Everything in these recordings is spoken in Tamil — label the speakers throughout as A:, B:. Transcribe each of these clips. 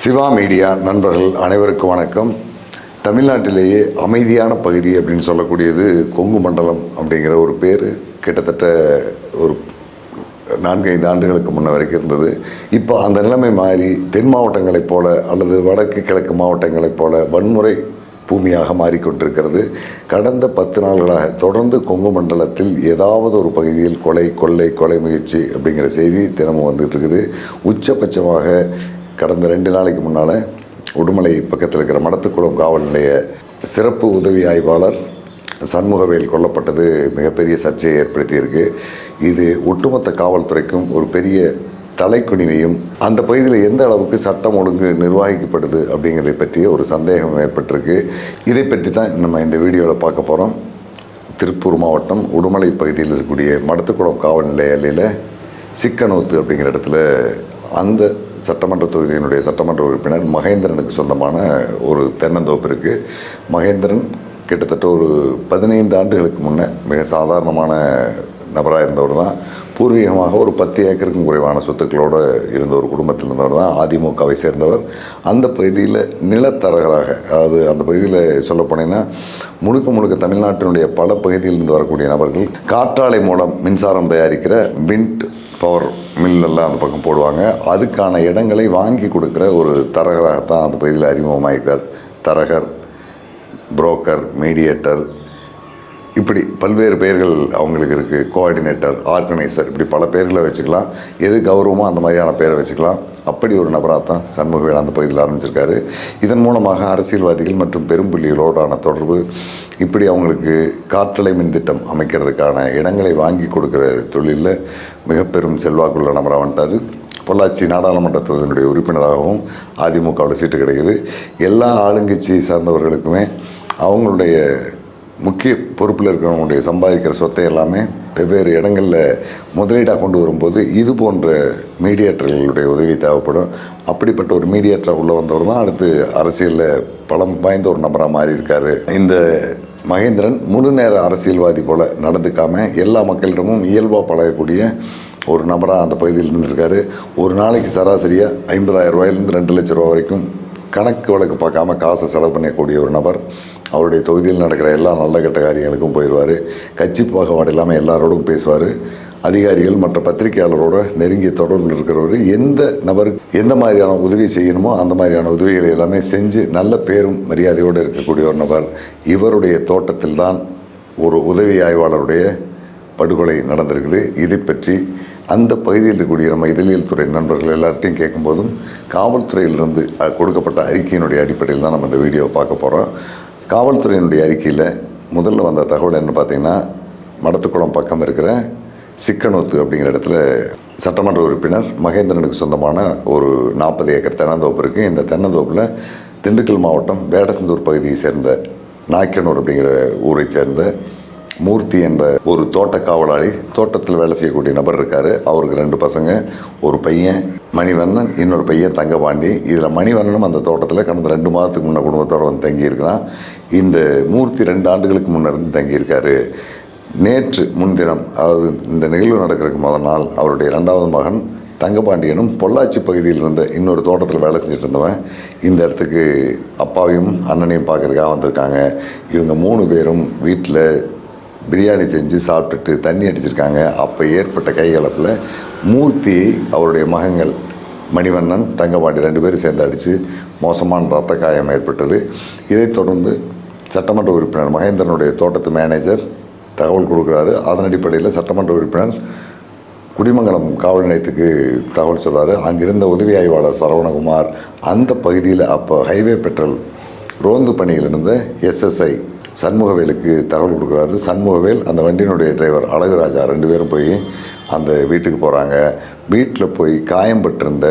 A: சிவா மீடியா நண்பர்கள் அனைவருக்கும் வணக்கம். தமிழ்நாட்டிலேயே அமைதியான பகுதி அப்படின்னு சொல்லக்கூடியது கொங்கு மண்டலம் அப்படிங்கிற ஒரு பேர். கிட்டத்தட்ட ஒரு நான்கைந்து ஆண்டுகளுக்கு முன்ன வரைக்கும் இருந்தது. இப்போ அந்த நிலைமை மாறி தென் மாவட்டங்களைப் போல அல்லது வடக்கு கிழக்கு மாவட்டங்களைப் போல வன்முறை பூமியாக மாறிக்கொண்டிருக்கிறது. கடந்த பத்து நாள்களாக தொடர்ந்து கொங்கு மண்டலத்தில் ஏதாவது ஒரு பகுதியில் கொலை கொள்ளை கொலை முயற்சி அப்படிங்கிற செய்தி தினமும் வந்துட்டு இருக்குது. உச்சபட்சமாக கடந்த ரெண்டு நாளைக்கு முன்னால் உடுமலை பக்கத்தில் இருக்கிற மடத்துக்குளம் காவல் நிலைய சிறப்பு உதவி ஆய்வாளர் சண்முகவேல் கொல்லப்பட்டது மிகப்பெரிய சர்ச்சையை ஏற்படுத்தியிருக்கு. இது ஒட்டுமொத்த காவல்துறைக்கும் ஒரு பெரிய தலைக்குனிவையும் அந்த பகுதியில் எந்த அளவுக்கு சட்டம் ஒழுங்கு நிர்வகிக்கப்படுது அப்படிங்கிறத பற்றிய ஒரு சந்தேகம் ஏற்பட்டிருக்கு. இதை பற்றி தான் நம்ம இந்த வீடியோவில் பார்க்க போகிறோம் திருப்பூர் மாவட்டம் உடுமலை பகுதியில் இருக்கக்கூடிய மடத்துக்குளம் காவல் நிலைய சிக்கனூத்து அப்படிங்கிற இடத்துல அந்த சட்டமன்ற தொகுதியினுடைய சட்டமன்ற உறுப்பினர் மகேந்திரனுக்கு சொந்தமான ஒரு தென்னந்தோப்பு இருக்குது மகேந்திரன் கிட்டத்தட்ட ஒரு பதினைந்து ஆண்டுகளுக்கு முன்னே மிக சாதாரணமான நபராக இருந்தவர் தான். பூர்வீகமாக ஒரு பத்து ஏக்கருக்கும் குறைவான சொத்துக்களோடு இருந்த ஒரு குடும்பத்தில் இருந்தவர் தான் அதிமுகவை சேர்ந்தவர். அந்த பகுதியில் நிலத்தரகராக அதாவது அந்த பகுதியில் சொல்ல போனீங்கன்னா முழுக்க முழுக்க தமிழ்நாட்டினுடைய பல பகுதியிலிருந்து வரக்கூடிய நபர்கள் காற்றாலை மூலம் மின்சாரம் தயாரிக்கிற விண்ட் பவர் மில்லெல்லாம் அந்த பக்கம் போடுவாங்க. அதுக்கான இடங்களை வாங்கி கொடுக்குற ஒரு தரகராகத்தான் அந்த பகுதியில் அறிமுகமாயிருக்கார் தரகர் புரோக்கர் மீடியேட்டர் இப்படி பல்வேறு பெயர்கள் அவங்களுக்கு இருக்குது கோஆர்டினேட்டர் ஆர்கனைசர் இப்படி பல பேர்களை வச்சுக்கலாம். எது கௌரவமாக அந்த மாதிரியான பேரை வச்சுக்கலாம். அப்படி ஒரு நபராக தான் சண்முகவேல் அந்த பகுதியில் ஆரம்பிச்சிருக்காரு. இதன் மூலமாக அரசியல்வாதிகள் மற்றும் பெரும்புள்ளிகளோடான தொடர்பு இப்படி அவங்களுக்கு காற்றலை மின் திட்டம் அமைக்கிறதுக்கான இடங்களை வாங்கி கொடுக்குற தொழிலில் மிக பெரும் செல்வாக்குள்ள நபராக வந்துட்டார். பொள்ளாச்சி நாடாளுமன்ற தொகுதியினுடைய உறுப்பினராகவும் அதிமுகவோட சீட்டு கிடைக்குது. எல்லா ஆளுங்கட்சியை சார்ந்தவர்களுக்குமே அவங்களுடைய முக்கிய பொறுப்பில் இருக்கிறவங்களுடைய சம்பாதிக்கிற சொத்தை எல்லாமே வெவ்வேறு இடங்களில் முதலீடாக கொண்டு வரும்போது இது போன்ற மீடியேட்டர்களுடைய உதவி தேவைப்படும். அப்படிப்பட்ட ஒரு மீடியேட்டராக உள்ள வந்தவர் தான் அடுத்து அரசியலில் பலம் வாய்ந்த ஒரு நபராக மாறி இருக்கார் இந்த மகேந்திரன் முழு நேர அரசியல்வாதி போல் நடந்துக்காமல் எல்லா மக்களிடமும் இயல்பாக பழகக்கூடிய ஒரு நபராக அந்த பகுதியில் இருந்திருக்காரு. ஒரு நாளைக்கு சராசரியாக ஐம்பதாயிரம் ரூபாயிலேருந்து ரெண்டு லட்ச ரூபா வரைக்கும் கணக்கு வழக்கு பார்க்காம காசை செலவு பண்ணக்கூடிய ஒரு நபர். அவருடைய தொகுதியில் நடக்கிற எல்லா நல்ல கெட்ட காரியங்களுக்கும் போயிடுவார். கட்சி பாகுபாடு இல்லாமல் எல்லாரோடும் பேசுவார். அதிகாரிகள் மற்ற பத்திரிகையாளரோட நெருங்கிய தொடர்பில் இருக்கிறவர் எந்த நபருக்கு எந்த மாதிரியான உதவி செய்யணுமோ அந்த மாதிரியான உதவிகளை எல்லாமே செஞ்சு நல்ல பேரும் மரியாதையோடு இருக்கக்கூடிய ஒரு நபர். இவருடைய தோட்டத்தில் தான் ஒரு உதவி ஆய்வாளருடைய படுகொலை நடந்திருக்குது. இதை பற்றி அந்த பகுதியில் இருக்கக்கூடிய நம்ம இதழியல் துறை நண்பர்கள் எல்லார்ட்டையும் கேட்கும்போதும் காவல்துறையிலிருந்து கொடுக்கப்பட்ட அறிக்கையினுடைய அடிப்படையில் தான் நம்ம இந்த வீடியோவை பார்க்க போகிறோம் காவல்துறையினுடைய அறிக்கையில் முதல்ல வந்த தகவல் என்ன பார்த்தீங்கன்னா மடத்துக்குளம் பக்கம் இருக்கிற சிக்கனூத்து அப்படிங்கிற இடத்துல சட்டமன்ற உறுப்பினர் மகேந்திரனுக்கு சொந்தமான ஒரு நாற்பது ஏக்கர் தென்னந்தோப்பு இருக்குது இந்த தென்னந்தோப்பில் திண்டுக்கல் மாவட்டம் வேடசந்தூர் பகுதியை சேர்ந்த நாய்க்கனூர் அப்படிங்கிற ஊரை சேர்ந்த மூர்த்தி என்ற ஒரு தோட்ட காவலாளி தோட்டத்தில் வேலை செய்யக்கூடிய நபர் இருக்கார். அவருக்கு ரெண்டு பசங்க ஒரு பையன் மணிவண்ணன் இன்னொரு பையன் தங்கபாண்டி. இதில் மணிவண்ணனும் அந்த தோட்டத்தில் கடந்த ரெண்டு மாதத்துக்கு முன்ன குடும்பத்தோடு வந்து தங்கியிருக்கிறான். இந்த மூர்த்தி ரெண்டு ஆண்டுகளுக்கு முன்ன இருந்து தங்கியிருக்காரு. நேற்று முன்தினம் அதாவது இந்த நிகழ்வு நடக்கிறதுக்கு முதல் நாள் அவருடைய இரண்டாவது மகன் தங்கபாண்டியனும் பொள்ளாச்சி பகுதியில் இருந்த இன்னொரு தோட்டத்தில் வேலை செஞ்சுட்டு இருந்தவன் இந்த இடத்துக்கு அப்பாவையும் அண்ணனையும் பார்க்குறக்காக வந்திருக்காங்க. இவங்க மூணு பேரும் வீட்டில் பிரியாணி செஞ்சு சாப்பிட்டுட்டு தண்ணி அடிச்சிருக்காங்க. அப்போ ஏற்பட்ட கைகலப்பில் மூர்த்தி அவருடைய மகங்கள் மணிவண்ணன் தங்கபாண்டி ரெண்டு பேரும் சேர்ந்து அடித்து மோசமான ரத்த காயம் ஏற்பட்டது. இதைத் தொடர்ந்து சட்டமன்ற உறுப்பினர் மகேந்திரனுடைய தோட்டத்து மேனேஜர் தகவல் கொடுக்குறாரு. அதன் அடிப்படையில் சட்டமன்ற உறுப்பினர் குடிமங்கலம் காவல் நிலையத்துக்கு தகவல் சொல்கிறாரு அங்கிருந்த உதவி ஆய்வாளர் சரவணகுமார் அந்த பகுதியில் அப்போ ஹைவே பெட்ரோல் ரோந்து பணியில் இருந்த எஸ்எஸ்ஐ சண்முகவேலுக்கு தகவல் கொடுக்குறாரு. சண்முகவேல் அந்த வண்டியினுடைய டிரைவர் அழகுராஜா ரெண்டு பேரும் போய் அந்த வீட்டுக்கு போகிறாங்க வீட்டில் போய் காயம்பட்டிருந்த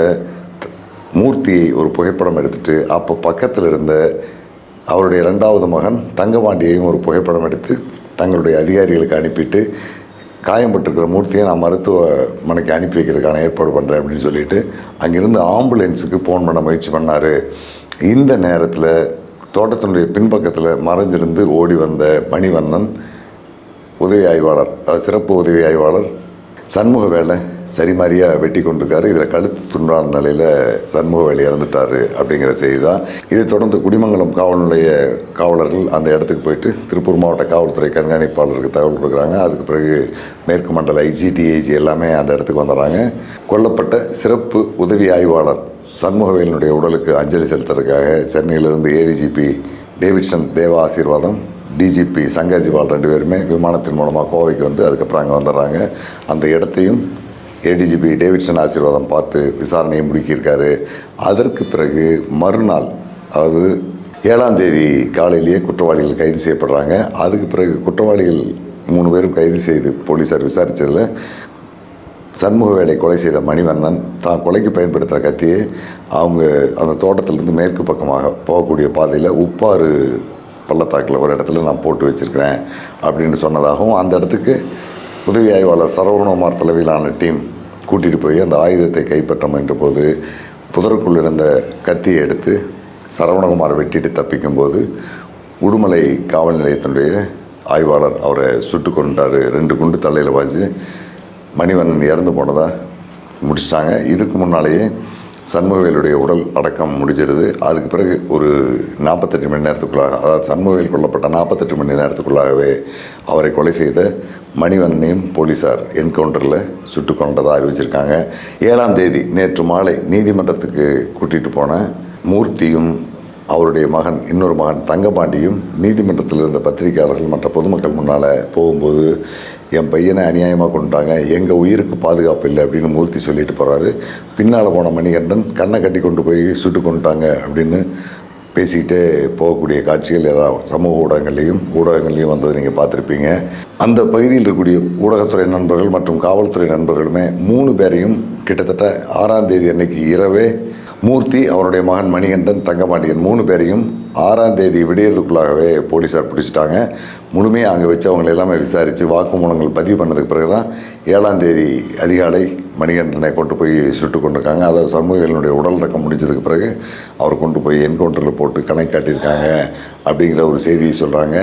A: மூர்த்தியை ஒரு புகைப்படம் எடுத்துட்டு அப்போ பக்கத்தில் இருந்த அவருடைய ரெண்டாவது மகன் தங்கபாண்டியையும் ஒரு புகைப்படம் எடுத்து தங்களுடைய அதிகாரிகளுக்கு அனுப்பிட்டு காயம்பட்டிருக்கிற மூர்த்தியை நான் மருத்துவமனைக்கு அனுப்பி வைக்கிறதுக்கான ஏற்பாடு பண்ணுறேன் அப்படின்னு சொல்லிட்டு அங்கேருந்து ஆம்புலன்ஸுக்கு ஃபோன் பண்ண முயற்சி பண்ணார். இந்த நேரத்தில் தோட்டத்தினுடைய பின்பக்கத்தில் மறைஞ்சிருந்து ஓடி வந்த மணிவண்ணன் உதவி ஆய்வாளர் சிறப்பு உதவி ஆய்வாளர் சண்முக வேலை சரிமாரியாக வெட்டி கொண்டிருக்காரு. இதில் கழுத்து துண்டான நிலையில் சண்முக வேலை இறந்துட்டாரு அப்படிங்கிற செய்தி தான் இதை தொடர்ந்து குடிமங்கலம் காவல் நிலைய காவலர்கள் அந்த இடத்துக்கு போயிட்டு திருப்பூர் மாவட்ட காவல்துறை கண்காணிப்பாளருக்கு தகவல் கொடுக்குறாங்க. அதுக்கு பிறகு மேற்கு மண்டல ஐஜிடிஐஜி எல்லாமே அந்த இடத்துக்கு வந்துடுறாங்க. கொல்லப்பட்ட சிறப்பு உதவி ஆய்வாளர் சண்முகவேலினுடைய உடலுக்கு அஞ்சலி செலுத்துறதுக்காக சென்னையிலிருந்து ஏடிஜிபி டேவிட்சன் தேவ ஆசீர்வாதம் டிஜிபி சங்கர்ஜிபால் ரெண்டு பேருமே விமானத்தின் மூலமாக கோவைக்கு வந்து அதுக்கப்புறம் அங்கே வந்துடுறாங்க. அந்த இடத்தையும் ஏடிஜிபி டேவிட்சன் ஆசீர்வாதம் பார்த்து விசாரணையை முடுக்கியிருக்காரு. அதற்கு பிறகு மறுநாள் அதாவது ஏழாம் தேதி காலையிலேயே குற்றவாளிகள் கைது செய்யப்படுறாங்க. அதுக்கு பிறகு குற்றவாளிகள் மூணு பேரும் கைது செய்து போலீஸார் விசாரித்ததில் சண்முகவேலை கொலை செய்த மணிவண்ணன் தான் கொலைக்கு பயன்படுத்துகிற கத்தியை அவங்க அந்த தோட்டத்திலேருந்து மேற்கு பக்கமாக போகக்கூடிய பாதையில் உப்பாறு பள்ளத்தாக்கில் ஒரு இடத்துல நான் போட்டு வச்சுருக்கிறேன் அப்படின்னு சொன்னதாகவும் அந்த இடத்துக்கு உதவி ஆய்வாளர் சரவணகுமார் தலைமையிலான டீம் கூட்டிகிட்டு போய் அந்த ஆயுதத்தை கைப்பற்ற முயன்ற போது புதருக்குள் இருந்த கத்தியை எடுத்து சரவணகுமார் வெட்டிட்டு தப்பிக்கும்போது உடுமலை காவல் நிலையத்தினுடைய ஆய்வாளர் அவரை சுட்டு கொண்டார் ரெண்டு குண்டு தலையில் பாய்ச்சி மணிவண்ணன் இறந்து போனதா? முடிச்சிட்டாங்க. இதுக்கு முன்னாலேயே சண்முகவேலுடைய உடல் அடக்கம் முடிஞ்சிருது. அதுக்கு பிறகு ஒரு நாற்பத்தெட்டு மணி நேரத்துக்குள்ளாக அதாவது சண்முகவேல் கொல்லப்பட்ட நாற்பத்தெட்டு மணி நேரத்துக்குள்ளாகவே அவரை கொலை செய்த மணிவண்ணனையும் போலீஸார் என்கவுண்டரில் சுட்டு கொண்டதாக அறிவிச்சிருக்காங்க. ஏழாம் தேதி நேற்று மாலை நீதிமன்றத்துக்கு கூட்டிகிட்டு போன மூர்த்தியும் அவருடைய மகன் இன்னொரு மகன் தங்கபாண்டியும் நீதிமன்றத்தில் இருந்த பத்திரிகையாளர்கள் மற்ற பொதுமக்கள் முன்னால் போகும்போது என் பையனை அநியாயமாக கொண்டுட்டாங்க எங்கள் உயிருக்கு பாதுகாப்பு இல்லை அப்படின்னு மூர்த்தி சொல்லிட்டு போகிறாரு பின்னால் போன மணிகண்டன் கண்ணை கட்டி கொண்டு போய் சுட்டு கொண்டுட்டாங்க அப்படின்னு பேசிக்கிட்டே போகக்கூடிய காட்சிகள் எல்லாம் சமூக ஊடகங்கள்லேயும் ஊடகங்கள்லேயும் வந்ததை நீங்கள் பார்த்துருப்பீங்க. அந்த பகுதியில் இருக்கக்கூடிய ஊடகத்துறை நண்பர்கள் மற்றும் காவல்துறை நண்பர்களுமே மூணு பேரையும் கிட்டத்தட்ட ஆறாம் தேதி அன்னைக்கு இரவே மூர்த்தி அவருடைய மகன் மணிகண்டன் தங்கபாண்டியன் மூணு பேரையும் ஆறாம் தேதி விடியறதுக்குள்ளாகவே போலீஸார் பிடிச்சிட்டாங்க. முழுமையாக அங்கே வச்சு அவங்களை எல்லாமே விசாரித்து வாக்குமூலங்கள் பதிவு பண்ணதுக்கு பிறகு தான் ஏழாம் தேதி அதிகாலை மணிகண்டனை கொண்டு போய் சுட்டு கொண்டிருக்காங்க. அதாவது சமூகங்களுடைய உடல் ரக்கம் முடிஞ்சதுக்கு பிறகு அவர் கொண்டு போய் என்கவுண்டரில் போட்டு கணக்கு காட்டியிருக்காங்க அப்படிங்கிற ஒரு செய்தியை சொல்கிறாங்க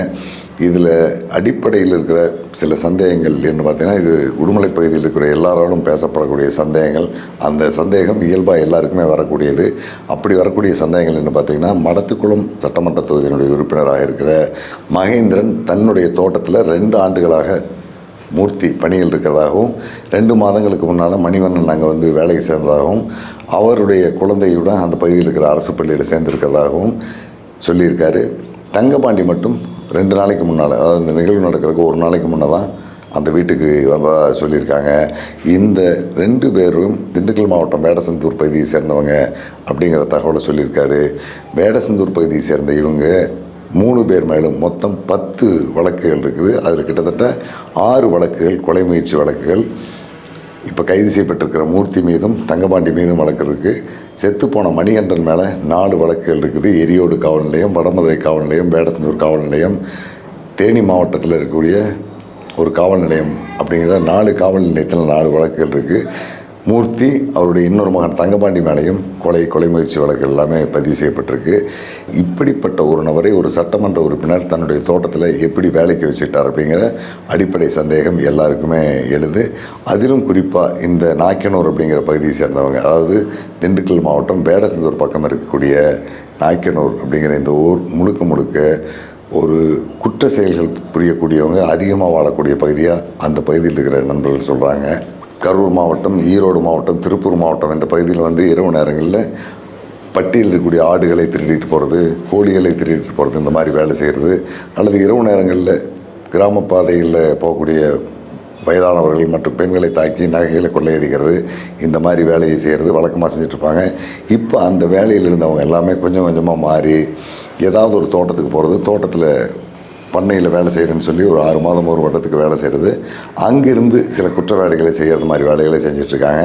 A: இதில் அடிப்படையில் இருக்கிற சில சந்தேகங்கள் என்ன பார்த்தீங்கன்னா இது உடுமலை பகுதியில் இருக்கிற எல்லாராலும் பேசப்படக்கூடிய சந்தேகங்கள். அந்த சந்தேகம் இயல்பாக எல்லாருக்குமே வரக்கூடியது. அப்படி வரக்கூடிய சந்தேகங்கள் என்ன பார்த்தீங்கன்னா மடத்துக்குளம் சட்டமன்ற தொகுதியினுடைய உறுப்பினராக இருக்கிற மகேந்திரன் தன்னுடைய தோட்டத்தில் ரெண்டு ஆண்டுகளாக மூர்த்தி பணியில் இருக்கிறதாகவும் ரெண்டு மாதங்களுக்கு முன்னால் மணிவண்ணன் நாங்கள் வந்து வேலைக்கு சேர்ந்ததாகவும் அவருடைய குழந்தையுடன் அந்த பகுதியில் இருக்கிற அரசு பள்ளியில் சேர்ந்திருக்கிறதாகவும் சொல்லியிருக்காரு. தங்கபாண்டி மட்டும் ரெண்டு நாளைக்கு முன்னால் அதாவது இந்த நிகழ்வு நடக்கிறதுக்கு ஒரு நாளைக்கு முன்னே தான் அந்த வீட்டுக்கு வந்ததாக சொல்லியிருக்காங்க. இந்த ரெண்டு பேரும் திண்டுக்கல் மாவட்டம் வேடசந்தூர் பகுதியை சேர்ந்தவங்க அப்படிங்கிற தகவலை சொல்லியிருக்காரு. வேடசந்தூர் பகுதியை சேர்ந்த இவங்க மூணு பேர் மேலும் மொத்தம் பத்து வழக்குகள் இருக்குது. அதில் கிட்டத்தட்ட ஆறு வழக்குகள் கொலை முயற்சி வழக்குகள் இப்போ கைது செய்யப்பட்டிருக்கிற மூர்த்தி மீதும் தங்கபாண்டி மீதும் வழக்கு இருக்குது செத்துப்போன மணிகண்டன் மேலே நாலு வழக்குகள் இருக்குது. எரியோடு காவல் நிலையம் வடமதுரை காவல் நிலையம் வேடசந்தூர் காவல் நிலையம் தேனி மாவட்டத்தில் இருக்கக்கூடிய ஒரு காவல் நிலையம் அப்படிங்கிற நாலு காவல் நிலையத்தில் நாலு வழக்குகள் இருக்குது மூர்த்தி அவருடைய இன்னொரு மகன் தங்கபாண்டி மேலையும் கொலை கொலை முயற்சி வழக்குகள் எல்லாமே பதிவு செய்யப்பட்டிருக்கு. இப்படிப்பட்ட ஒரு நபரை ஒரு சட்டமன்ற உறுப்பினர் தன்னுடைய தோட்டத்தில் எப்படி வேலைக்கு வச்சுட்டார் அப்படிங்கிற அடிப்படை சந்தேகம் எல்லாருக்குமே எழுது. அதிலும் குறிப்பாக இந்த நாக்கினூர் அப்படிங்கிற பகுதியை சேர்ந்தவங்க அதாவது திண்டுக்கல் மாவட்டம் வேடசந்தூர் பக்கம் இருக்கக்கூடிய நாய்க்கனூர் அப்படிங்கிற இந்த ஊர் முழுக்க முழுக்க ஒரு குற்ற செயல்கள் புரியக்கூடியவங்க அதிகமாக வாழக்கூடிய பகுதியாக அந்த பகுதியில் இருக்கிற நண்பர்கள் சொல்கிறாங்க கரூர் மாவட்டம் ஈரோடு மாவட்டம் திருப்பூர் மாவட்டம் இந்த பகுதியில் வந்து இரவு நேரங்களில் பட்டியில் இருக்கக்கூடிய ஆடுகளை திருடிட்டு போகிறது கோழிகளை திருடிட்டு போகிறது இந்த மாதிரி வேலை செய்கிறது அல்லது இரவு நேரங்களில் கிராம பாதையில் போகக்கூடிய வயதானவர்கள் மற்றும் பெண்களை தாக்கி நகைகளை கொள்ளையடிக்கிறது இந்த மாதிரி வேலையை செய்கிறது வழக்கமாக செஞ்சிட்ருப்பாங்க. இப்போ அந்த வேலையில் இருந்தவங்க எல்லாமே கொஞ்சம் கொஞ்சமாக மாறி ஏதாவது ஒரு தோட்டத்துக்கு போகிறது தோட்டத்தில் பண்ணையில் வேலை செய்கிறேன்னு சொல்லி ஒரு ஆறு மாதம் ஒரு வருடத்துக்கு வேலை செய்கிறது அங்கிருந்து சில குற்ற வேலைகளை செய்கிறது மாதிரி வேலைகளை செஞ்சிட்ருக்காங்க.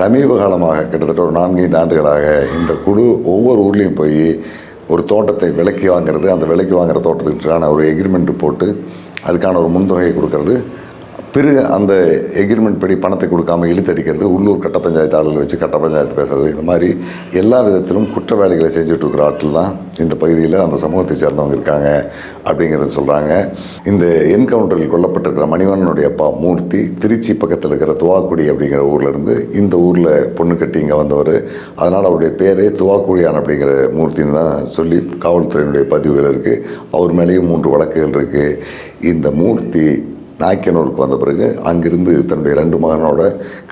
A: சமீப காலமாக கிட்டத்தட்ட ஒரு நான்கைந்து ஆண்டுகளாக இந்த குழு ஒவ்வொரு ஊர்லேயும் போய் ஒரு தோட்டத்தை விலைக்கு வாங்குறது அந்த விலைக்கு வாங்குற தோட்டத்துக்கான ஒரு எக்ரிமெண்ட் போட்டு அதுக்கான ஒரு முன்தொகையை கொடுக்கறது. பிறகு அந்த எக்ரிமெண்ட் படி பணத்தை கொடுக்காம இழுத்தடிக்கிறது உள்ளூர் கட்ட பஞ்சாயத்து ஆளுகளை வச்சு கட்ட பஞ்சாயத்து பேசுறது இந்த மாதிரி எல்லா விதத்திலும் குற்ற வேலைகளை செஞ்சுட்டு இருக்கிற ஆட்கள் தான் இந்த பகுதியில் அந்த சமூகத்தை சேர்ந்தவங்க இருக்காங்க அப்படிங்கிறத சொல்கிறாங்க இந்த என்கவுண்டரில் கொல்லப்பட்டிருக்கிற மணிவண்ணனுடைய அப்பா மூர்த்தி திருச்சி பக்கத்தில் இருக்கிற துவாக்குடி அப்படிங்கிற ஊரில் இருந்து இந்த ஊரில் பொண்ணு கட்டி இங்கே வந்தவர். அதனால் அவருடைய பேரே துவாக்குடியான் அப்படிங்கிற மூர்த்தின்னு தான் சொல்லி காவல்துறையினுடைய பதிவுகள் இருக்குது அவர் மேலேயும் மூன்று வழக்குகள் இருக்குது இந்த மூர்த்தி நாய்க்கனூருக்கு வந்த பிறகு அங்கிருந்து தன்னுடைய ரெண்டு மகனோட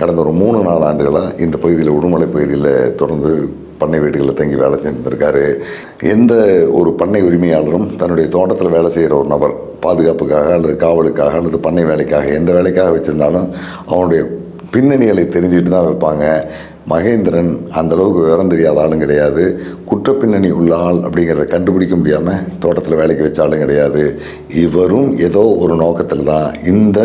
A: கடந்த ஒரு மூணு நாலு ஆண்டுகளாக இந்த பகுதியில் உடுமலை பகுதியில் தொடர்ந்து பண்ணை வீடுகளில் தங்கி வேலை செஞ்சுருக்காரு எந்த ஒரு பண்ணை உரிமையாளரும் தன்னுடைய தோட்டத்தில் வேலை செய்கிற ஒரு நபர் பாதுகாப்புக்காக அல்லது காவலுக்காக அல்லது பண்ணை வேலைக்காக எந்த வேலைக்காக வச்சுருந்தாலும் அவனுடைய பின்னணிகளை தெரிஞ்சுக்கிட்டு தான் வைப்பாங்க. மகேந்திரன் அந்த அளவுக்கு விவரம் தெரியாத ஆளும் கிடையாது. குற்றப்பின்னணி உள்ள ஆள் அப்படிங்கிறத கண்டுபிடிக்க முடியாமல் தோட்டத்தில் வேலைக்கு வச்ச ஆளும் கிடையாது. இவரும் ஏதோ ஒரு நோக்கத்தில் தான் இந்த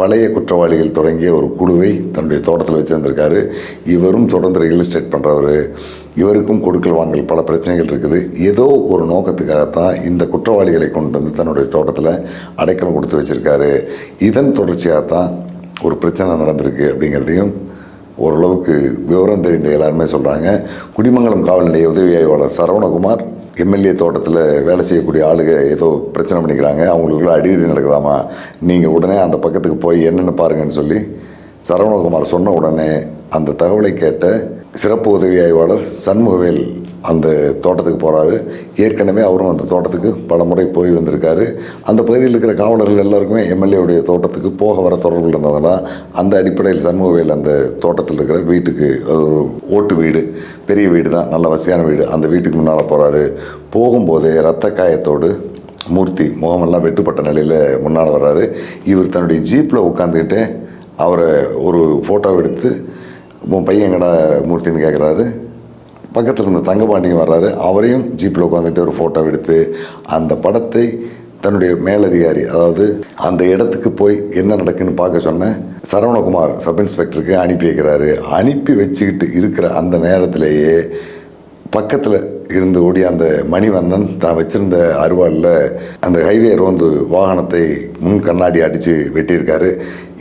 A: பழைய குற்றவாளிகள் தொடங்கிய ஒரு குழுவை தன்னுடைய தோட்டத்தில் வச்சுருந்துருக்காரு. இவரும் தொடர்ந்து ரியல் எஸ்டேட் பண்ணுறவர் இவருக்கும் கொடுக்கல் வாங்கல் பல பிரச்சனைகள் இருக்குது. ஏதோ ஒரு நோக்கத்துக்காகத்தான் இந்த குற்றவாளிகளை கொண்டு வந்து தன்னுடைய தோட்டத்தில் அடைக்கலம் கொடுத்து வச்சுருக்காரு. இதன் தொடர்ச்சியாகத்தான் ஒரு பிரச்சனை நடந்திருக்கு அப்படிங்கிறதையும் ஓரளவுக்கு விவரம் தெரிந்த எல்லாருமே சொல்கிறாங்க குடிமங்கலம் காவல் நிலைய உதவி ஆய்வாளர் சரவணகுமார் எம்எல்ஏ தோட்டத்தில் வேலை செய்யக்கூடிய ஆளுங்க ஏதோ பிரச்சனை பண்ணிக்கிறாங்க. அவங்களுக்குள்ள அடிதடி நடக்குதாமா? நீங்கள் உடனே அந்த பக்கத்துக்கு போய் என்னென்னு பாருங்கன்னு சொல்லி சரவணகுமார் சொன்ன உடனே அந்த தகவலை கேட்ட சிறப்பு உதவி ஆய்வாளர் சண்முகவேல் அந்த தோட்டத்துக்கு போகிறாரு ஏற்கனவே அவரும் அந்த தோட்டத்துக்கு பல முறை போய் வந்திருக்காரு. அந்த பகுதியில் இருக்கிற காவலர்கள் எல்லாருக்குமே எம்எல்ஏவுடைய தோட்டத்துக்கு போக வர தொடர்பில் இருந்தவங்க தான் அந்த அடிப்படையில் சண்முகவேல் அந்த தோட்டத்தில் இருக்கிற வீட்டுக்கு ஓட்டு வீடு பெரிய வீடு தான் நல்ல வசதியான வீடு. அந்த வீட்டுக்கு முன்னால் போகிறாரு போகும்போதே ரத்த காயத்தோடு மூர்த்தி முகமெல்லாம் வெட்டுப்பட்ட நிலையில் முன்னால் வர்றாரு. இவர் தன்னுடைய ஜீப்பில் உட்காந்துக்கிட்டு அவரை ஒரு ஃபோட்டோ எடுத்து உன் பையன் கடை மூர்த்தின்னு கேட்குறாரு பக்கத்தில் இருந்த தங்கபாண்டியும் வர்றாரு. அவரையும் ஜீப்பில் உட்காந்துட்டு ஒரு ஃபோட்டோ எடுத்து அந்த படத்தை தன்னுடைய மேலதிகாரி அதாவது அந்த இடத்துக்கு போய் என்ன நடக்குன்னு பார்க்க சொன்ன சரவணகுமார் சப் இன்ஸ்பெக்டருக்கு அனுப்பி வைக்கிறாரு. அனுப்பி வச்சுக்கிட்டு இருக்கிற அந்த நேரத்திலேயே பக்கத்தில் இருந்து ஓடி அந்த மணிவண்ணன் தான் வச்சிருந்த அருவாளில் அந்த ஹைவே ரோந்து வாகனத்தை முன் கண்ணாடி அடித்து வெட்டியிருக்காரு.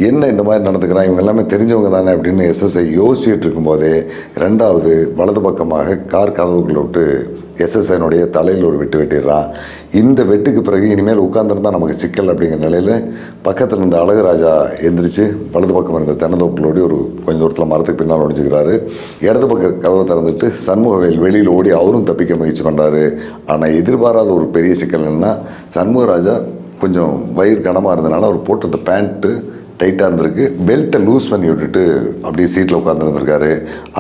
A: என்ன இந்த மாதிரி நடந்துக்கிறான் இவங்க எல்லாமே தெரிஞ்சவங்க தானே அப்படின்னு எஸ்எஸ்ஐ யோசிச்சுட்டு இருக்கும்போதே ரெண்டாவது வலது பக்கமாக கார் கதவுகளை விட்டு எஸ்எஸ்ஐனுடைய தலையில் ஒரு விட்டு வெட்டிடுறான். இந்த வெட்டுக்கு பிறகு இனிமேல் உட்காந்துருந்தா நமக்கு சிக்கல் அப்படிங்கிற நிலையில் பக்கத்தில் இருந்த அழகுராஜா எந்திரிச்சு வலது பக்கம் இருந்த தென்னந்தோப்புகளோடி ஒரு கொஞ்சம் தூரத்தில் மரத்துக்கு பின்னால் ஒழிஞ்சுக்கிறாரு இடது பக்க கதவை திறந்துட்டு சண்முகவேல் வெளியில் ஓடி அவரும் தப்பிக்க முயற்சி பண்ணுறாரு ஆனால் எதிர்பாராத ஒரு பெரிய சிக்கல் என்னென்னா சண்முகராஜா கொஞ்சம் வயிறு கனமாக இருந்தனால அவர் போட்டிருந்த பேண்ட்டு டைட்டாக இருந்திருக்கு. பெல்ட்டை லூஸ் பண்ணி விட்டுட்டு அப்படியே சீட்டில் உட்காந்துருந்துருக்காரு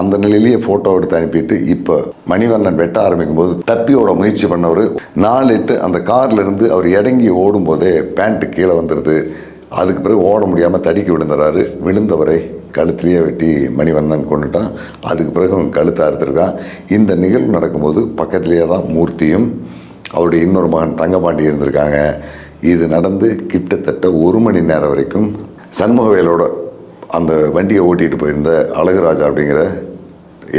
A: அந்த நிலையிலேயே ஃபோட்டோ எடுத்து அனுப்பிட்டு இப்போ மணிவண்ணன் வெட்ட ஆரம்பிக்கும் போது தப்பியோட முயற்சி பண்ணவர். நாலு எட்டு அந்த கார்லேருந்து அவர் இறங்கி ஓடும்போதே பேண்ட்டு கீழே வந்துடுது அதுக்கு பிறகு ஓட முடியாமல் தடிக்கி விழுந்துறாரு. விழுந்தவரை கழுத்திலேயே வெட்டி மணிவண்ணன் கொண்டுட்டான். அதுக்கு பிறகு அவன் கழுத்தை அறுத்துருக்கான். இந்த நிகழ்வு நடக்கும்போது பக்கத்திலேயே தான் மூர்த்தியும் அவருடைய இன்னொரு மகன் தங்கபாண்டி இருந்திருக்காங்க. இது நடந்து கிட்டத்தட்ட ஒரு மணி நேரம் வரைக்கும் சண்முகவேலோட அந்த வண்டியை ஓட்டிகிட்டு போயிருந்த அழகுராஜா அப்படிங்கிற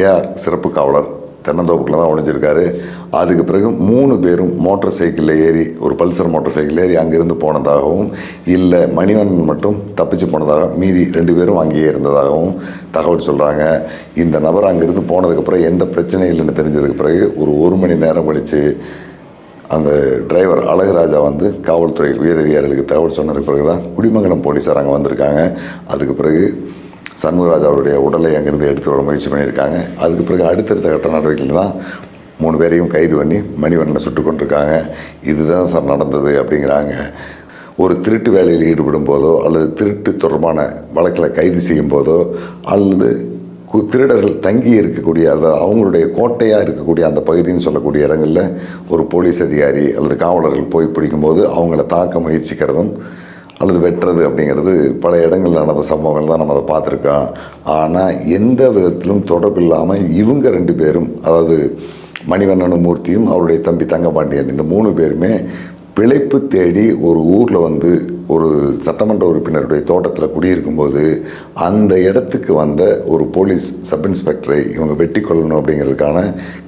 A: ஏஆர் சிறப்பு காவலர் தென்னந்தோப்புக்குள்ள தான் ஒழிஞ்சிருக்காரு அதுக்கு பிறகு மூணு பேரும் மோட்டார் சைக்கிளில் ஏறி ஒரு பல்சர் மோட்டார் சைக்கிள் ஏறி அங்கேருந்து போனதாகவும் இல்லை மணிவண்ணன் மட்டும் தப்பிச்சு போனதாக மீதி ரெண்டு பேரும் அங்கேயே இருந்ததாகவும் தகவல் சொல்கிறாங்க இந்த நபர் அங்கேருந்து போனதுக்கப்புறம் எந்த பிரச்சனையும் இல்லைன்னு தெரிஞ்சதுக்கு பிறகு ஒரு ஒரு மணி நேரம் கழித்து அந்த டிரைவர் அழகுராஜா வந்து காவல்துறை உயரதிகாரிகளுக்கு தகவல் சொன்னதுக்கு பிறகு தான் குடிமங்கலம் போலீஸார் அங்கே வந்திருக்காங்க. அதுக்கு பிறகு சண்முகராஜாவுடைய உடலை அங்கேருந்து எடுத்து வர முயற்சி பண்ணியிருக்காங்க. அதுக்கு பிறகு அடுத்தடுத்த கட்ட நடவடிக்கையில் தான் மூணு பேரையும் கைது பண்ணி மணிவண்ணனை சுட்டு கொண்டிருக்காங்க இதுதான் சார் நடந்தது அப்படிங்கிறாங்க. ஒரு திருட்டு வேலையில் ஈடுபடும் போதோ அல்லது திருட்டு தொடர்பான வழக்கில் கைது செய்யும் போதோ அல்லது திருடர்கள் தங்கி இருக்கக்கூடிய அதை அவங்களுடைய கோட்டையாக இருக்கக்கூடிய அந்த பகுதின்னு சொல்லக்கூடிய இடங்களில் ஒரு போலீஸ் அதிகாரி அல்லது காவலர்கள் போய் பிடிக்கும்போது அவங்கள தாக்க முயற்சிக்கிறதும் அல்லது வெட்டுறது அப்படிங்கிறது பல இடங்களில் நடந்த சம்பவங்கள் தான் நம்ம அதை பார்த்துருக்கோம். ஆனால் எந்த விதத்திலும் தொடர்பு இல்லாமல் இவங்க ரெண்டு பேரும் அதாவது மணிவண்ணனும் மூர்த்தியும் அவருடைய தம்பி தங்கபாண்டியன் இந்த மூணு பேருமே பிழைப்பு தேடி ஒரு ஊரில் வந்து ஒரு சட்டமன்ற உறுப்பினருடைய தோட்டத்தில் குடியிருக்கும்போது அந்த இடத்துக்கு வந்த ஒரு போலீஸ் சப் இன்ஸ்பெக்டரை இவங்க வெட்டி கொள்ளணும் அப்படிங்கிறதுக்கான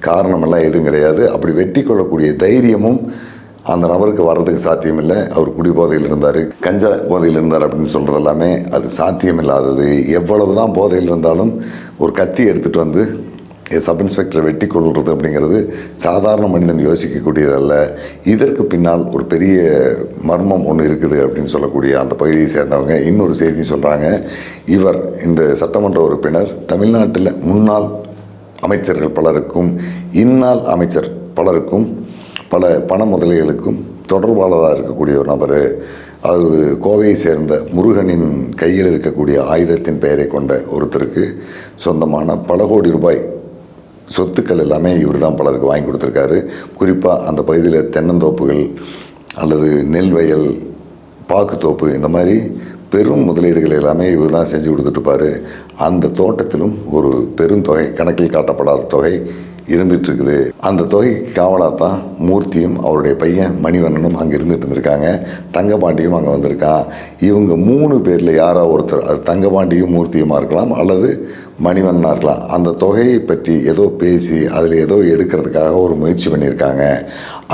A: காரணமெல்லாம் எதுவும் கிடையாது. அப்படி வெட்டி கொள்ளக்கூடிய தைரியமும் அந்த நபருக்கு வர்றதுக்கு சாத்தியமில்லை. அவர் குடி போதையில் இருந்தார் கஞ்சா போதையில் இருந்தார் அப்படின்னு சொல்கிறது எல்லாமே அது சாத்தியமில்லாதது. எவ்வளவு தான் போதையில் இருந்தாலும் ஒரு கத்தி எடுத்துகிட்டு வந்து சப் இன்ஸ்பெக்டரை வெட்டி கொள்வது அப்படிங்கிறது சாதாரண மனிதன் யோசிக்கக்கூடியதல்ல. இதற்கு பின்னால் ஒரு பெரிய மர்மம் ஒன்று இருக்குது அப்படின்னு சொல்லக்கூடிய அந்த பகுதியை சேர்ந்தவங்க இன்னொரு செய்தி சொல்கிறாங்க இவர் இந்த சட்டமன்ற உறுப்பினர் தமிழ்நாட்டில் முன்னாள் அமைச்சர்கள் பலருக்கும் இந்நாள் அமைச்சர் பலருக்கும் பல பண முதலீடுகளுக்கும் தொடர்பாளராக இருக்கக்கூடிய ஒரு நபர். அது கோவையை சேர்ந்த முருகனின் கையில் இருக்கக்கூடிய ஆயுதத்தின் பெயரை கொண்ட ஒருத்தருக்கு சொந்தமான பல கோடி ரூபாய் சொத்துக்கள் எல்லாமே இவர் தான் பலருக்கு வாங்கி கொடுத்துருக்காரு. குறிப்பாக அந்த பகுதியில் தென்னந்தோப்புகள் அல்லது நெல் வயல் பாக்குத்தோப்பு இந்த மாதிரி பெரும் முதலீடுகள் எல்லாமே இவர் தான் செஞ்சு கொடுத்துட்ருப்பாரு அந்த தோட்டத்திலும் ஒரு பெருந்தொகை கணக்கில் காட்டப்படாத தொகை இருந்துகிட்ருக்குது அந்த தொகைக்கு காவலாக தான் மூர்த்தியும் அவருடைய பையன் மணிவண்ணனும் அங்கே இருந்துட்டு இருந்திருக்காங்க. தங்கபாண்டியும் அங்கே வந்திருக்கான். இவங்க மூணு பேரில் யாரோ ஒருத்தர் அது தங்கபாண்டியும் மூர்த்தியுமா இருக்கலாம் அல்லது மணிவண்ணா இருக்கலாம் அந்த தொகையை பற்றி ஏதோ பேசி அதில் ஏதோ எடுக்கிறதுக்காக ஒரு முயற்சி பண்ணியிருக்காங்க.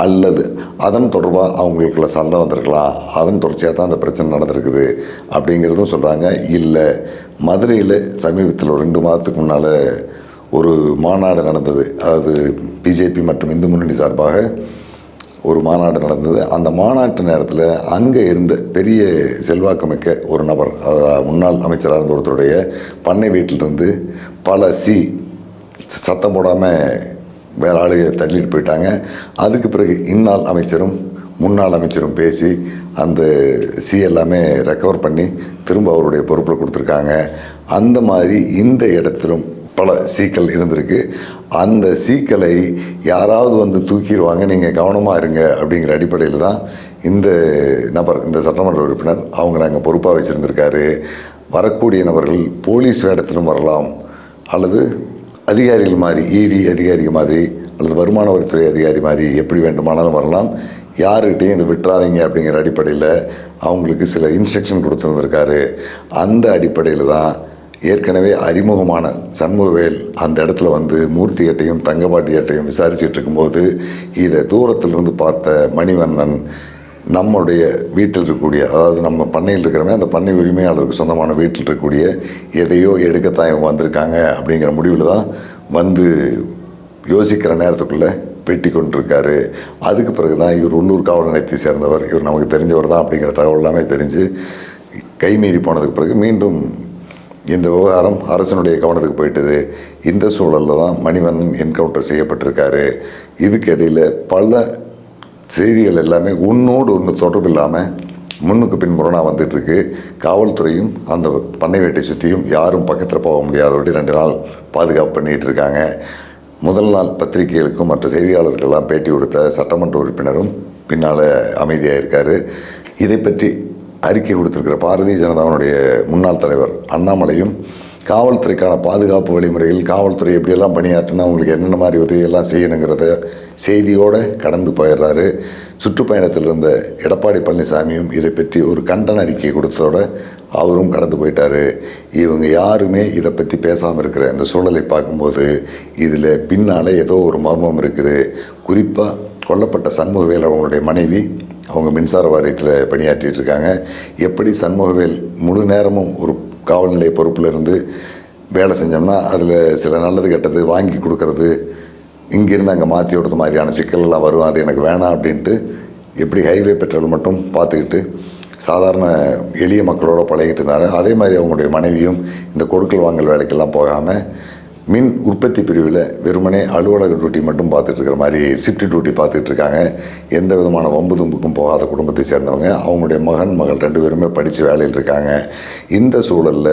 A: அல்லது அதன் தொடர்பாக அவங்களுக்குள்ள சண்டை வந்திருக்கலாம். அதன் தொடர்ச்சியாக தான் அந்த பிரச்சனை நடந்திருக்குது அப்படிங்கிறதும் சொல்கிறாங்க இல்லை மதுரையில் சமீபத்தில் ஒரு ரெண்டு மாதத்துக்கு முன்னால் ஒரு மாநாடு நடந்தது. அதாவது பிஜேபி மற்றும் இந்து முன்னணி சார்பாக ஒரு மாநாடு நடந்தது. அந்த மாநாட்டு நேரத்தில் அங்கே இருந்த பெரிய செல்வாக்குமிக்க ஒரு நபர் அதாவது முன்னாள் அமைச்சராக இருந்த ஒருத்தருடைய பண்ணை வீட்டிலிருந்து பல சி சத்தம் போடாமல் வேற ஆளுக தள்ளிட்டு போயிட்டாங்க. அதுக்கு பிறகு இந்நாள் அமைச்சரும் முன்னாள் அமைச்சரும் பேசி அந்த சி எல்லாமே ரெக்கவர் பண்ணி திரும்ப அவருடைய பொறுப்பில் கொடுத்துருக்காங்க. அந்த மாதிரி இந்த இடத்திலும் பல சீக்கள் இருந்திருக்கு. அந்த சீக்களை யாராவது வந்து தூக்கிடுவாங்க. நீங்கள் கவனமாக இருங்க அப்படிங்கிற அடிப்படையில் தான் இந்த நபர் இந்த சட்டமன்ற உறுப்பினர் அவங்கள அங்கே பொறுப்பாக வச்சுருந்துருக்காரு. வரக்கூடிய நபர்கள் போலீஸ் வேடத்திலும் வரலாம். அல்லது அதிகாரிகள் மாதிரி இடி அதிகாரி மாதிரி அல்லது வருமான வரித்துறை அதிகாரி மாதிரி எப்படி வேண்டுமானாலும் வரலாம். யாருக்கிட்டையும் இதை விட்டுறாதீங்க அப்படிங்கிற அடிப்படையில் அவங்களுக்கு சில இன்ஸ்ட்ரக்ஷன் கொடுத்துருந்துருக்காரு. அந்த அடிப்படையில் தான் ஏற்கனவே அறிமுகமான சண்முகவேல் அந்த இடத்துல வந்து மூர்த்திகிட்டையும் தங்கப்பாட்டியட்டையும் விசாரிச்சுட்டு இருக்கும்போது இதை தூரத்திலிருந்து பார்த்த மணிவண்ணன் நம்முடைய வீட்டில் இருக்கக்கூடிய அதாவது நம்ம பண்ணையில் இருக்கிறவங்க அந்த பண்ணை உரிமையாளருக்கு சொந்தமான வீட்டில் இருக்கக்கூடிய எதையோ எடுக்கத்தான் இவங்க வந்திருக்காங்க அப்படிங்கிற முடிவில் தான் வந்து யோசிக்கிற நேரத்துக்குள்ளே வெட்டி கொண்டிருக்காரு. அதுக்கு பிறகு தான் இவர் உள்ளூர் காவல் நிலையத்தை சேர்ந்தவர். இவர் நமக்கு தெரிஞ்சவர் தான் அப்படிங்கிற தகவல் எல்லாமே தெரிஞ்சு கைமீறி போனதுக்கு பிறகு மீண்டும் இந்த விவகாரம் அரசனுடைய கவனத்துக்கு போயிட்டது. இந்த சூழலில் தான் மணிவண்ணன் என்கவுண்டர் செய்யப்பட்டிருக்காரு. இதுக்கிடையில் பல செய்திகள் எல்லாமே ஒன்றோடு ஒன்று தொடர்பு இல்லாமல் முன்னுக்கு பின்புறனாக வந்துட்டுருக்கு. காவல்துறையும் அந்த பண்ணை வேட்டை சுற்றியும் யாரும் பக்கத்தில் போக முடியாதபடி ரெண்டு நாள் பாதுகாப்பு பண்ணிகிட்டு இருக்காங்க. முதல் நாள் பத்திரிகைகளுக்கும் மற்ற செய்தியாளர்களெல்லாம் பேட்டி கொடுத்த சட்டமன்ற உறுப்பினரும் பின்னால் அமைதியாக இருக்கார் இதை பற்றி அறிக்கை கொடுத்திருக்கிற பாரதிய ஜனதாவினுடைய முன்னாள் தலைவர் அண்ணாமலையும் காவல்துறைக்கான பாதுகாப்பு வழிமுறைகள் காவல்துறை எப்படியெல்லாம் பணியாற்றினா அவங்களுக்கு என்னென்ன மாதிரி உதவியெல்லாம் செய்யணுங்கிறத செய்தியோடு கடந்து போயிடுறாரு. சுற்றுப்பயணத்தில் இருந்த எடப்பாடி பழனிசாமியும் இதை பற்றி ஒரு கண்டன அறிக்கை கொடுத்ததோட அவரும் கடந்து போயிட்டாரு. இவங்க யாருமே இதை பற்றி பேசாமல் இருக்கிற இந்த சூழலை பார்க்கும்போது இதில் பின்னால் ஏதோ ஒரு மர்மம் இருக்குது. குறிப்பாக கொல்லப்பட்ட சண்முகவேல் அவங்களுடைய மனைவி அவங்க மின்சார வாரியத்தில் பணியாற்றிட்டு இருக்காங்க. எப்படி சண்முகவேல் முழு நேரமும் ஒரு காவல் நிலைய பொறுப்பில் இருந்து வேலை செஞ்சோம்னா அதில் சில நல்லது கெட்டது வாங்கி கொடுக்கறது இங்கேருந்து அங்கே மாற்றி விடுறது மாதிரியான சிக்கலெல்லாம் வரும். அது எனக்கு வேணாம் அப்படின்ட்டு எப்படி ஹைவே பெட்ரோல் மட்டும் பார்த்துக்கிட்டு சாதாரண எளிய மக்களோட பழகிட்டு இருந்தார். அதே மாதிரி அவங்களுடைய மனைவியும் இந்த கொடுக்கல் வாங்கல் வேலைக்கெல்லாம் போகாமல் மின் உற்பத்தி பிரிவில் வெறுமனே அலுவலக டியூட்டி மட்டும் பார்த்துட்டு இருக்கிற மாதிரி ஷிஃப்ட் டியூட்டி பார்த்துட்டு இருக்காங்க. எந்த விதமான வம்பு தும்புக்கும் போகாத குடும்பத்தை சேர்ந்தவங்க அவங்களுடைய மகன் மகள் ரெண்டு பேருமே படித்து வேலையில் இருக்காங்க. இந்த சூழலில்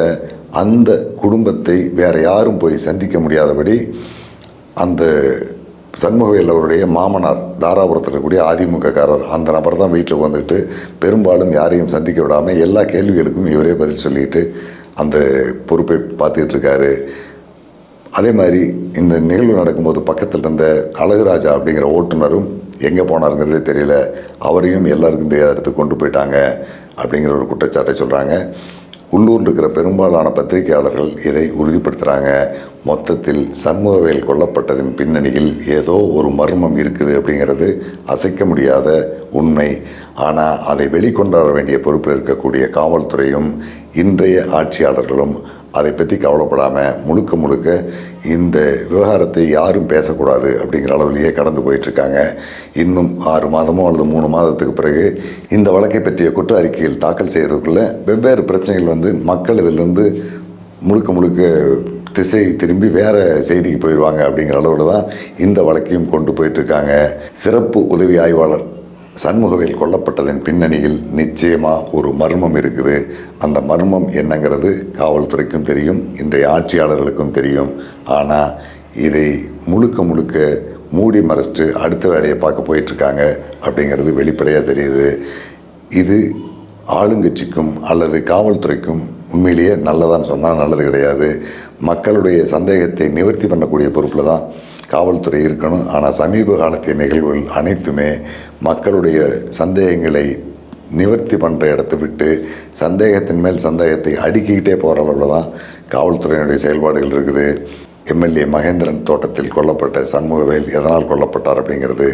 A: அந்த குடும்பத்தை வேற யாரும் போய் சந்திக்க முடியாதபடி அந்த சண்முகவேல் அவருடைய மாமனார் தாராபுரத்தில் இருக்கக்கூடிய அதிமுககாரர் அந்த நபர் தான் வீட்டில் வந்துட்டு பெரும்பாலும் யாரையும் சந்திக்க விடாமல் எல்லா கேள்விகளுக்கும் இவரே பதில் சொல்லிட்டு அந்த பொறுப்பை பார்த்துக்கிட்டு இருக்காரு. அதே மாதிரி இந்த நிகழ்வு நடக்கும்போது பக்கத்தில் இருந்த அழகுராஜா அப்படிங்கிற ஓட்டுநரும் எங்கே போனாருங்கிறதே தெரியல. அவரையும் எல்லாருக்கும் தெரியாத இடத்துக்கு கொண்டு போயிட்டாங்க அப்படிங்கிற ஒரு குற்றச்சாட்டை சொல்கிறாங்க உள்ளூரில் இருக்கிற பெரும்பாலான பத்திரிகையாளர்கள் இதை உறுதிப்படுத்துகிறாங்க மொத்தத்தில் சண்முகவேல் கொல்லப்பட்டதின் பின்னணியில் ஏதோ ஒரு மர்மம் இருக்குது அப்படிங்கிறது அசைக்க முடியாத உண்மை. ஆனால் அதை வெளிக்கொண்டாட வேண்டிய பொறுப்பில் இருக்கக்கூடிய காவல்துறையும் இன்றைய ஆட்சியாளர்களும் அதை பற்றி கவலைப்படாமல் முழுக்க முழுக்க இந்த விவகாரத்தை யாரும் பேசக்கூடாது அப்படிங்கிற அளவிலேயே கடந்து போயிட்டுருக்காங்க. இன்னும் ஆறு மாதமோ அல்லது மூணு மாதத்துக்கு பிறகு இந்த வழக்கை பற்றிய குற்ற அறிக்கையில் தாக்கல் செய்கிறதுக்குள்ளே வெவ்வேறு பிரச்சனைகள் வந்து மக்கள் இதிலிருந்து முழுக்க முழுக்க திசை திரும்பி வேறு செய்திக்கு போயிடுவாங்க அப்படிங்கிற அளவில் தான் இந்த வழக்கையும் கொண்டு போயிட்டுருக்காங்க. சிறப்பு உதவி ஆய்வாளர் சண்முகவேல் கொல்லப்பட்டதன் பின்னணியில் நிச்சயமாக ஒரு மர்மம் இருக்குது. அந்த மர்மம் என்னங்கிறது காவல்துறைக்கும் தெரியும் இன்றைய ஆட்சியாளர்களுக்கும் தெரியும். ஆனால் இதை முழுக்க முழுக்க மூடி மறைச்சிட்டு அடுத்த வேலையை பார்க்க போயிட்டுருக்காங்க அப்படிங்கிறது வெளிப்படையாக தெரியுது. இது ஆளுங்கட்சிக்கும் அல்லது காவல்துறைக்கும் உண்மையிலேயே நல்லதான்னு சொன்னால் நல்லது கிடையாது. மக்களுடைய சந்தேகத்தை நிவர்த்தி பண்ணக்கூடிய பொறுப்பில் தான் காவல்துறை இருக்கணும். ஆனால் சமீப காலத்திய நிகழ்வுகள் அனைத்துமே மக்களுடைய சந்தேகங்களை நிவர்த்தி பண்ணுற இடத்த விட்டு சந்தேகத்தின் மேல் சந்தேகத்தை அடுக்கிக்கிட்டே போகிற அளவில் தான் காவல்துறையினுடைய செயல்பாடுகள் இருக்குது. எம்எல்ஏ மகேந்திரன் தோட்டத்தில் கொல்லப்பட்ட சண்முகவேல் எதனால் கொல்லப்பட்டார் அப்படிங்கிறது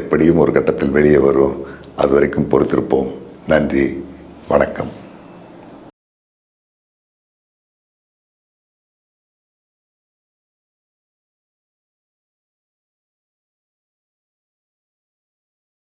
A: எப்படியும் ஒரு கட்டத்தில் வெளியே வரும். அது வரைக்கும் பொறுத்திருப்போம். நன்றி. வணக்கம்.